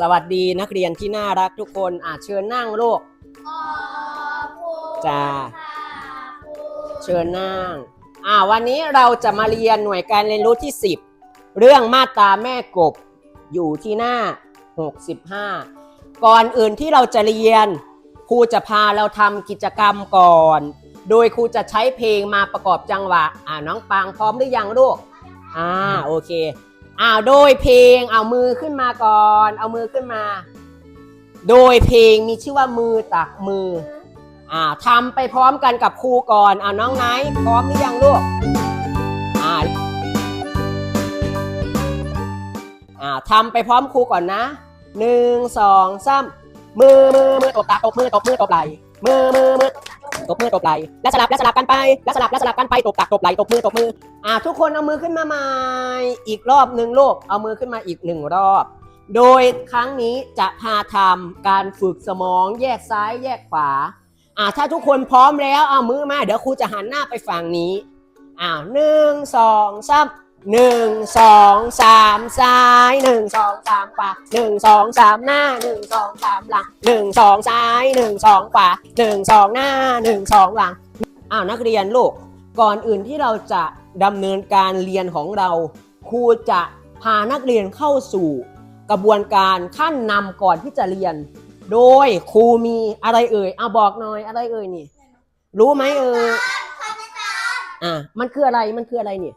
สวัสดีนักเรียนที่น่ารักทุกคนอาเชิญนั่งลูกจ้าเชิญนั่งอ่าวันนี้เราจะมาเรียนหน่วยการเรียนรู้ที่ 10 เรื่องมาตราแม่กบอยู่ที่หน้า 65 ก่อนอื่นที่เราจะเรียนครูจะพาเราทำกิจกรรมก่อน โดยครูจะใช้เพลงมาประกอบจังหวะ อ่าน้องปางพร้อมหรือยังลูก อ่าโอเค อ่าโดยเพลงเอามือขึ้นมาก่อน เอามือขึ้นมา โดยเพลงมีชื่อว่ามือตักมืออ่าทำไปพร้อมกันกับครูก่อนอ่าน้องไนท์พร้อมหรือยังลูกอ่าอ่าทำไปพร้อมครูก่อนนะหนึ่งสองสามมือมือมือตบตาตบมือตบมือตบไหลมือมือมือ ตบมือตบไหลแล้วสลับแล้วสลับกันไปแล้วสลับแล้วสลับกันไปตบตักตบไหลตบมือตบมืออ่าทุกคนเอามือขึ้นมาใหม่อีกรอบหนึ่งลูกเอามือขึ้นมาอีกหนึ่งรอบ โดยครั้งนี้จะพาทำการฝึกสมองแยกซ้ายแยกขวาอ่าถ้าทุกคนพร้อมแล้วเอามือมาเดี๋ยวครูจะหันหน้าไปฝั่งนี้อ่าหนึ่งสองสาม หนึ่งสองสามซ้ายหนึ่งสองสามขวาหนึ่งสองสามหน้าหนึ่งสองสามหลังหนึ่งสองซ้ายหนึ่งสองขวาหนึ่งสองหน้าหนึ่งสองหลังอ้าวนักเรียนลูกก่อนอื่นที่เราจะดำเนินการเรียนของเรา ครูจะพานักเรียนเข้าสู่ กระบวนการขั้นนำก่อนที่จะเรียน โดยครูมีอะไรเอ่ยเอาบอกหน่อยอะไรเอ่ยนี่ รู้ไหมเอ่ยอะมันคืออะไรมันคืออะไรเนี่ย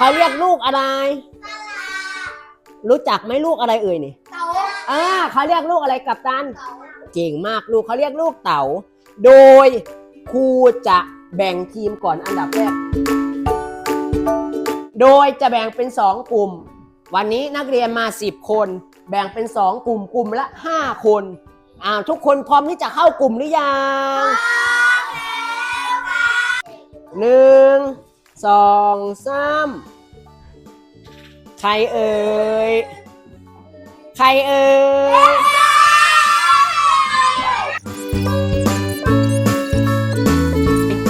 เขาเรียกลูกอะไร รู้จักไหมลูกอะไรเอ่ยนี่อ่าเขาเรียกลูกอะไรกับตันเก่งมากลูกเขาเรียกลูกเต๋า โดยครูจะแบ่งทีมก่อนอันดับแรก โดยจะแบ่งเป็น 2 กลุ่ม วันนี้นักเรียนมา 10 คน แบ่งเป็น 2 กลุ่มกลุ่มละ 5 คนอ้าวทุกคนพร้อมที่จะเข้ากลุ่มหรือยังหนึ่งสองสาม ใครเอ่ย ใครเอ่ย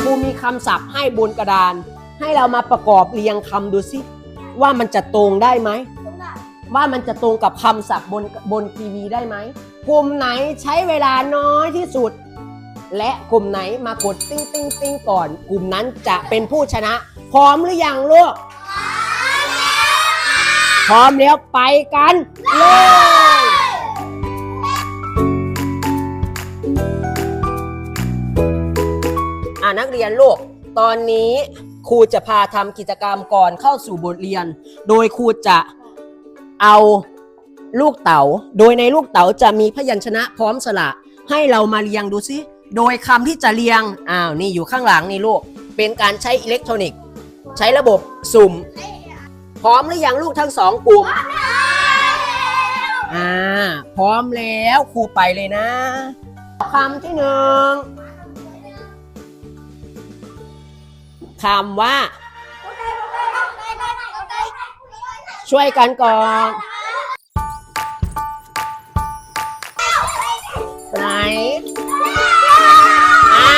ครูมีคำศัพท์ให้บนกระดาน ให้เรามาประกอบเรียงคำดูสิว่ามันจะตรงได้ไหม ว่ามันจะตรงกับคำศัพท์บนบนทีวีได้ไหมกลุ่มไหนใช้เวลาน้อยที่สุด และกลุ่มไหนมากดติ้งติ้งติ้งก่อน กลุ่มนั้นจะเป็นผู้ชนะ พร้อมหรือยังลูก พร้อมแล้วไปกันเลยอ่านักเรียนลูกตอนนี้ครูจะพาทำกิจกรรมก่อนเข้าสู่บทเรียน โดยครูจะเอาลูกเต๋า โดยในลูกเต๋าจะมีพยัญชนะพร้อมสระ ให้เรามาเรียงดูซิ โดยคำที่จะเรียง อ้าว นี่อยู่ข้างหลังนี่ลูก เป็นการใช้อิเล็กทรอนิกส์ ใช้ระบบสุ่ม พร้อมหรือยังลูกทั้งสองกลุ่มอ่าพร้อมแล้วครูไปเลยนะคำที่หนึ่งคำว่า ช่วยกันก่อนไหนอ่า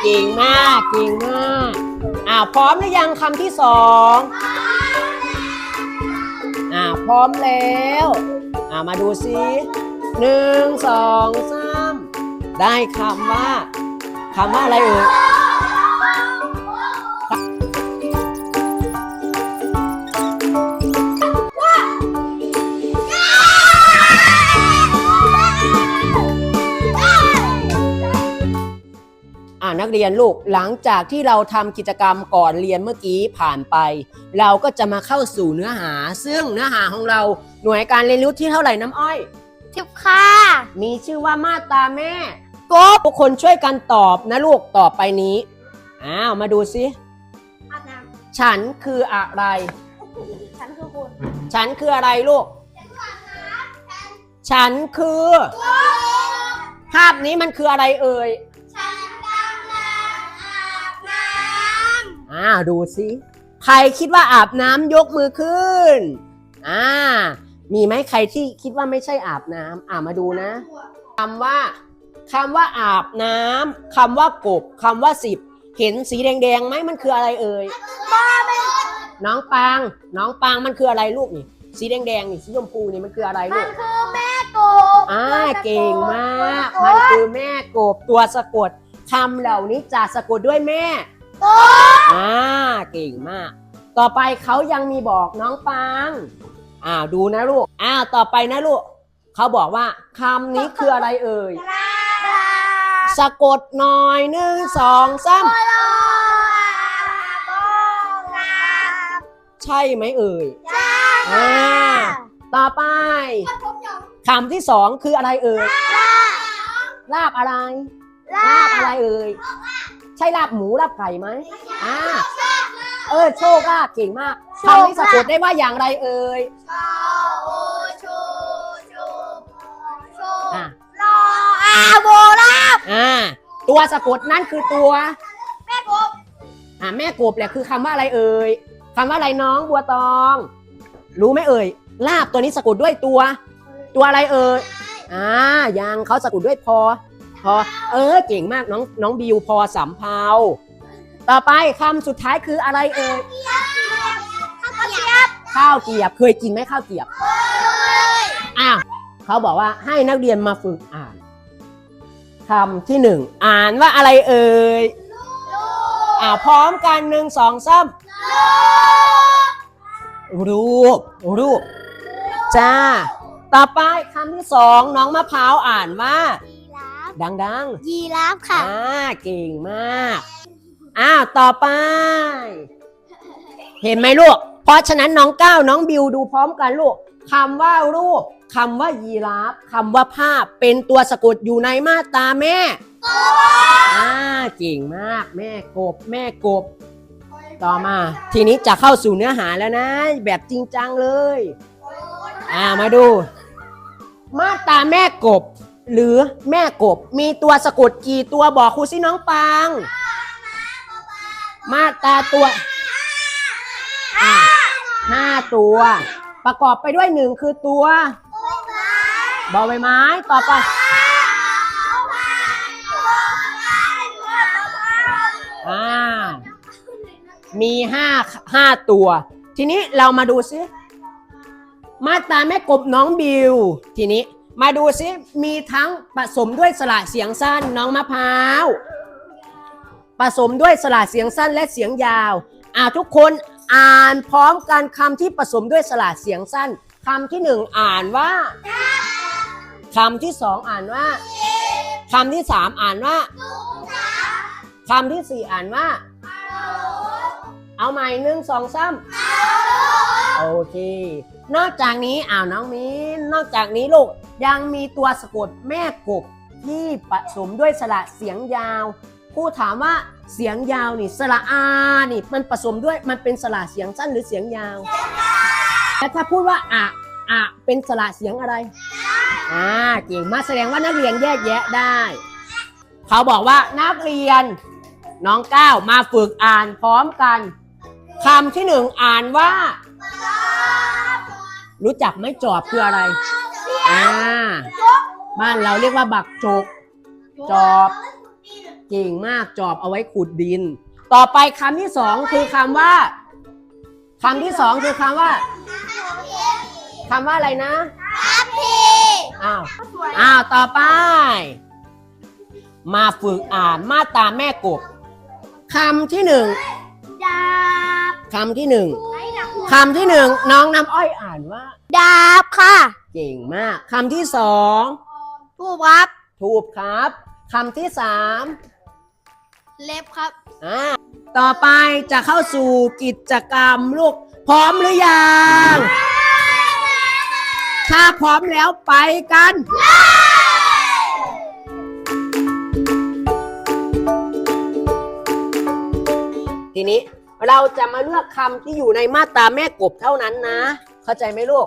เก่งมากเก่งมากอ่าพร้อมหรือยังคำที่สองอ่า พร้อมแล้วอ่ามาดูซิหนึ่งสองสามได้คำว่าคำว่าอะไรเอ่ย นักเรียนลูกหลังจากที่เราทำกิจกรรมก่อนเรียนเมื่อกี้ผ่านไป เราก็จะมาเข้าสู่เนื้อหา ซึ่งเนื้อหาของเราหน่วยการเรียนรู้ที่เท่าไหร่น้ำอ้อย ทิบค่ะ มีชื่อว่ามาตราแม่กบทุกคนช่วยกันตอบนะลูกต่อไปนี้อ้าวมาดูซิอาบน้ฉันคืออะไรำฉันคือคุณฉันคืออะไรลูก ฉันคือ ภาพนี้มันคืออะไรเอ่ย อ่าดูสิใครคิดว่าอาบน้ำยกมือขึ้น อ่า มีไหมใครที่คิดว่าไม่ใช่อาบน้ำอ่ามาดูนะคำว่าคำว่าอาบน้ำคำว่ากบคำว่าสิบ เห็นสีแดงๆไหมมันคืออะไรเอ่ยน้องปางน้องปางมันคืออะไรลูกนี่ สีแดงๆนี่สีชมพูนี่มันคืออะไรมัลูนกคือแม่กบอ่าเก่งมากตัวมันสะกดคือแม่กบตัวสะกดคำเหล่านี้จะสะกดด้วยแม่กบ อ่าเก่งมาก ต่อไปเขายังมีบอกน้องปังอ่าดูนะลูกอ่าต่อไปนะลูกเขาบอกว่าคำนี้คืออะไรเอ่ยลาสะกดหน่อยหนึ่งสองสามโบโลโบลาใช่ไหมเอ่ยจ้าอ่าต่อไปคำที่สองคืออะไรเอ่ยลาบอะไรลาลาบอะไรเอ่ย ใช่ลาบหมูลาบไก่ไหมอ่าเออโชคลาบเก่งมากคำนี้สะกดได้ว่าอย่างไรเอ่ยชอโอชูชูชูอ่ารออาโบลาอ่าตัวสะกดนั่นคือตัวแม่กบอ่าแม่กบแหละคือคำว่าอะไรเอ่ยคำว่าอะไรน้องบัวตอง รู้ไหมเอ่ยลาบตัวนี้สะกดด้วยตัว ตัวอะไรเอ่ยอ่ายังเขาสะกดด้วยพอ พอ เออ เก่งมากน้องน้องบิวพอสำเพาต่อไปคำสุดท้ายคืออะไรเอ่ยข้าวเกียบข้าวเกรียบเคยกินไหมข้าวเกรียบอ้าวเขาบอกว่าให้นักเรียนมาฝึกอ่านคำที่หนึ่งอ่านว่าอะไรเอ่ยอ่าพร้อมกันหนึ่งสองสามรูป รูป จ้า ต่อไปคำที่สองน้องมะพร้าวอ่านว่ายีราฟ ดังยีราฟๆค่ะ อ่าเก่งมาก อ้าวต่อไป เห็นไหมลูก เพราะฉะนั้นน้องก้าวน้องบิวดูพร้อมกันลูกคำว่ารูปคำว่ายีราฟคำว่าภาพเป็นตัวสะกดอยู่ในมาตราแม่อ่าเก่งมากแม่กบแม่กบ ต่อมา ทีนี้จะเข้าสู่เนื้อหาแล้วนะ แบบจริงจังเลย อ่ามาดู มาตราแม่กบ หรือแม่กบ มีตัวสะกดกี่ตัวบอกครูสิน้องปัง มาตาตัวห้าตัว ประกอบไปด้วยหนึ่งคือตัวบอใบไม้ต่อไปอ่ามีห้าห้าตัว ทีนี้เรามาดูซิ มาตาแม่กบน้องบิว ทีนี้ มาดูซิมีทั้งผสมด้วยสระเสียงสั้นน้องมะพร้าวผสมด้วยสระเสียงสั้นและเสียงยาวอ่าทุกคนอ่านพร้อมกันคำที่ผสมด้วยสระเสียงสั้นคำที่หนึ่งอ่านว่าคำที่สองอ่านว่าคำที่สามอ่านว่าคำที่สี่อ่านว่า เอาใหม่หนึ่งสองสามโอเคนอกจากนี้อ้าวน้องมิ้นนอกจากนี้ลูก ยังมีตัวสะกดแม่กบที่ผสมด้วยสระเสียงยาวครูถามว่าเสียงยาวนี่สระอานี่มันผสมด้วยมันเป็นสระเสียงสั้นหรือเสียงยาวแล้วถ้าพูดว่าอะอะเป็นสระเสียงอะไรอ่าเก่งมากแสดงว่านักเรียนแยกแยะได้ เขาบอกว่านักเรียนน้องก้าวมาฝึกอ่านพร้อมกันคำที่หนึ่งอ่านว่า รู้จักไหมจอบคืออะไร อ่า บ้านเราเรียกว่าบักจก จอบเก่งมากจอบเอาไว้ขุดดิน ต่อไปคำที่สองคือคำว่าคำที่สองคือคำว่าคำว่าอะไรนะอ้าวอ้าวต่อไป มาฝึกอ่านมาตราแม่กบคำที่หนึ่งดาบคำที่หนึ่งคำที่หนึ่งน้องน้ำอ้อยอ่านว่า ดาบค่ะ เก่งมากคำที่สองผู้วับ ถูกครับคำที่สามเล็บครับ อ่าต่อไปจะเข้าสู่กิจกรรมลูก พร้อมหรือยัง ถ้าพร้อมแล้วไปกัน ทีนี้เราจะมาเลือกคำที่อยู่ในมาตราแม่กบเท่านั้นนะ เข้าใจไหมลูก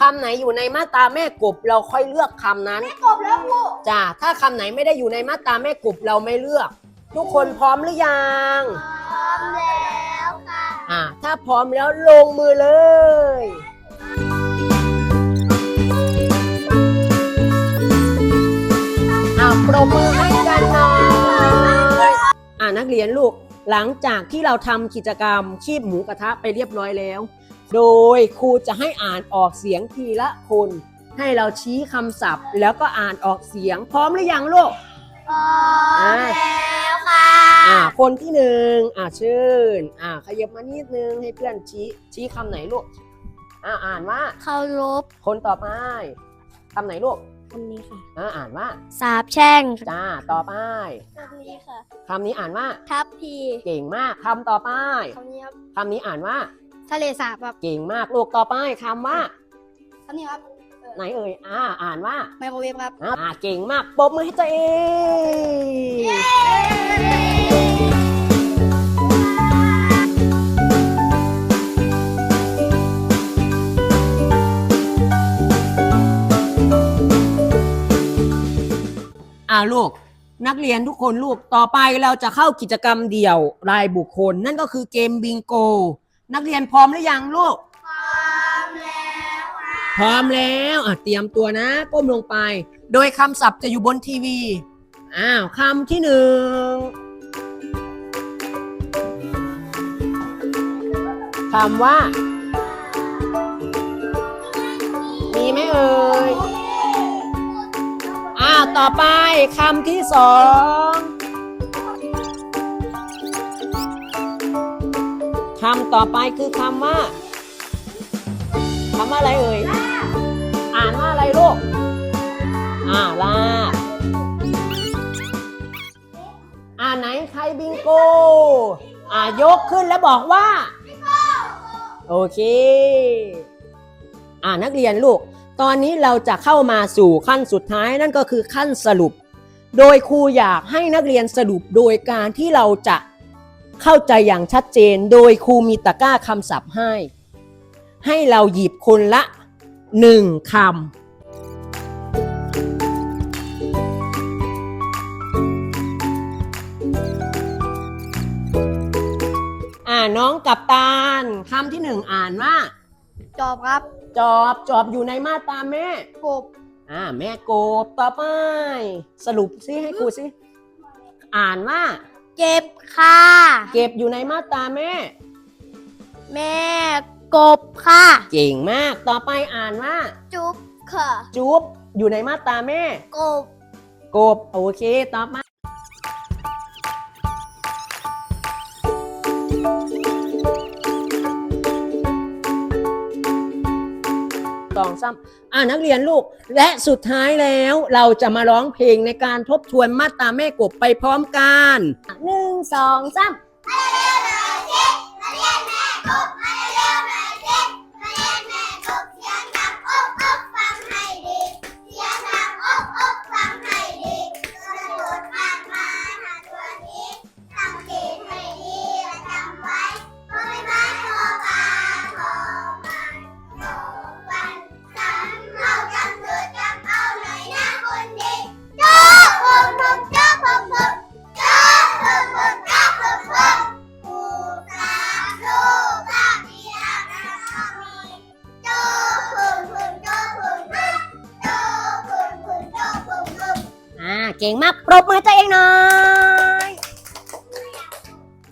คำไหนอยู่ในมาตราแม่กบเราค่อยเลือกคำนั้นกบแล้วผู้จ้าถ้าคำไหนไม่ได้อยู่ในมาตราแม่กบเราไม่เลือก ทุกคนพร้อมหรือยังพร้อมแล้วค่ะอ่าถ้าพร้อมแล้วลงมือเลยอ่าปรบมือให้กันหน่อยอ่านักเรียนลูกหลังจากที่เราทำกิจกรรมคีบหมูกระทะไปเรียบร้อยแล้ว โดยครูจะให้อ่านออกเสียงทีละคน ให้เราชี้คำศัพท์ แล้วก็อ่านออกเสียงพร้อมหรือยังลูกพร้อมแล้วค่ะอ่าคนที่หนึ่งอ่าชื่นอ่าขยับมานิดนึงให้เพื่อนชี้ชี้คำไหนลูกอ่าอ่านว่าเคารพคนต่อไปคำไหนลูกคำนี้ค่ะอ่าอ่านว่าสาบแช่งจ้าต่อไปคำนี้ค่ะคำนี้อ่านว่า ทับพีเก่งมากคำต่อไปคำนี้ครับคำนี้อ่านว่า ทะเลสาบครับเก่งมากลูกต่อไปคำว่าคำนี้ครับไหนเอ่ยอ่าอ่านว่าไมโครเวฟครับอ่าเก่งมากปรบมือให้ตัวเองอ่าลูกนักเรียนทุกคนลูกต่อไปเราจะเข้ากิจกรรมเดี่ยวรายบุคคล นั่นก็คือเกมบิงโก นักเรียนพร้อมหรือยังลูกพร้อมแล้วอะเตรียมตัวนะก้มลงไป โดยคำศัพท์จะอยู่บนทีวีอ้าวคำที่หนึ่งคำว่า มีไหมเอ่ย อ้าว ต่อไปคำที่สอง ต่อไปคือคำว่าคำว่าอะไรเอ่ย อ่านว่าอะไรลูก อ่าลาบอ่านไหนใครบิงโก อ่ายกขึ้นแล้วบอกว่า โอเค อ่านักเรียนลูก ตอนนี้เราจะเข้ามาสู่ขั้นสุดท้ายนั่นก็คือขั้นสรุป โดยครูอยากให้นักเรียนสรุปโดยการที่เราจะ เข้าใจอย่างชัดเจนโดยครูมีตะกร้าคำศัพท์ให้ ให้เราหยิบคนละหนึ่งคำอ่าน้องกับตาลคำที่หนึ่งอ่านว่า จอบครับ จอบจอบอยู่ในมาตราแม่กบอ่าแม่โกบต่อไป สรุปซิให้ครูซิ อ่านว่า เก็บค่ะ เก็บอยู่ในมาตราแม่ แม่กบค่ะ เก่งมาก ต่อไปอ่านว่า จุ๊บค่ะ จุ๊บอยู่ในมาตราแม่ กบ กบ โอเค ต่อมา สองซ้ำอ่านักเรียนลูก และสุดท้ายแล้วเราจะมาร้องเพลงในการทบทวนมาตราแม่กบไปพร้อมกันหนึ่งสองสามอ่า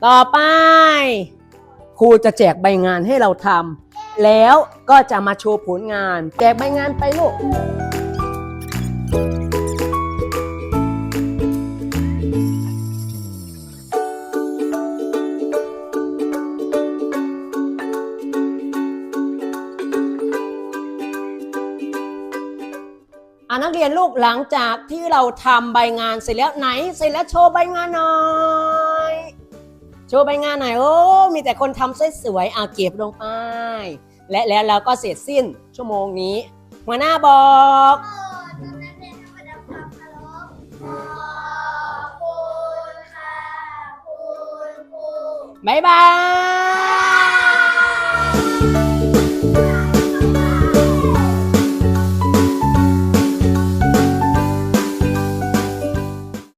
ต่อไป ครูจะแจกใบงานให้เราทำแล้วก็จะมาโชว์ผลงาน แจกใบงานไปลูกอ่านักเรียนลูกหลังจากที่เราทำใบงานเสร็จแล้วไหน เสร็จแล้วโชว์ใบงานหน่อย โชว์ใบงานหน่อยโอ้ มีแต่คนทำสวยๆอ่าเก็บลงไป และแล้วเราก็เสร็จสิ้นชั่วโมงนี้ หัวหน้าบอกบ๊ายบาย